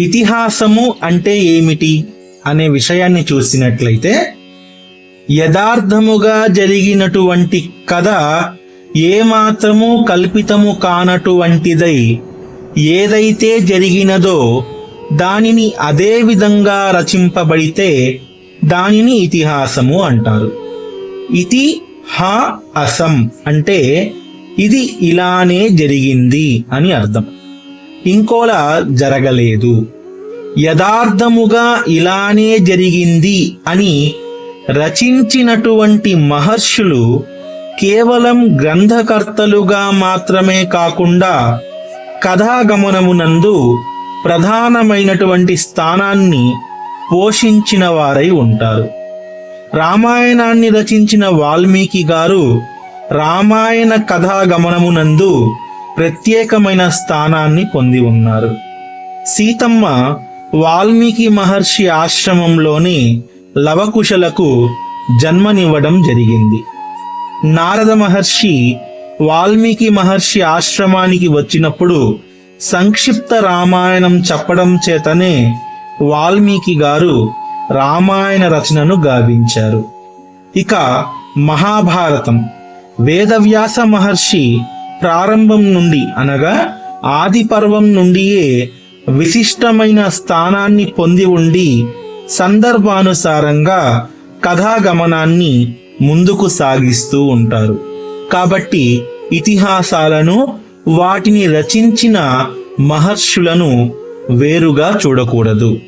ఇతిహాసము అంటే ఏమిటి అనే విషయాన్ని చూసినట్లయితే యథార్థముగా జరిగినటువంటి కథ ఏమాత్రము కల్పితము కానటువంటిదై ఏదైతే జరిగినదో దానిని అదే విధంగా రచింపబడితే దానిని ఇతిహాసము అంటారు. ఇతి హా అసం అంటే ఇది ఇలానే జరిగింది అని అర్థం. ఇంకోలా జరగలేదు. యథార్థముగా ఇలానే జరిగింది అని రచించినటువంటి మహర్షులు కేవలం గ్రంథకర్తలుగా మాత్రమే కాకుండా కథాగమనమునందు ప్రధానమైనటువంటి స్థానాన్ని పోషించిన వారై ఉంటారు. రామాయణాన్ని రచించిన వాల్మీకి గారు రామాయణ కథాగమనమునందు ప్రత్యేకమైన స్థానాన్ని పొంది ఉన్నారు. సీతమ్మ వాల్మీకి మహర్షి ఆశ్రమంలోని లవకుశలకు జన్మనివ్వడం జరిగింది. నారద మహర్షి వాల్మీకి మహర్షి ఆశ్రమానికి వచ్చినప్పుడు సంక్షిప్త రామాయణం చెప్పడం చేతనే వాల్మీకి గారు రామాయణ రచనను గావించారు. ఇక మహాభారతం. వేదవ్యాస మహర్షి ప్రారంభం నుండి అనగా ఆది పర్వం నుండియే విశిష్టమైన స్థానాన్ని పొంది ఉండి సందర్భానుసారంగా కథాగమనాన్ని ముందుకు సాగిస్తూ ఉంటారు. కాబట్టి ఇతిహాసాలను వాటిని రచించిన మహర్షులను వేరుగా చూడకూడదు.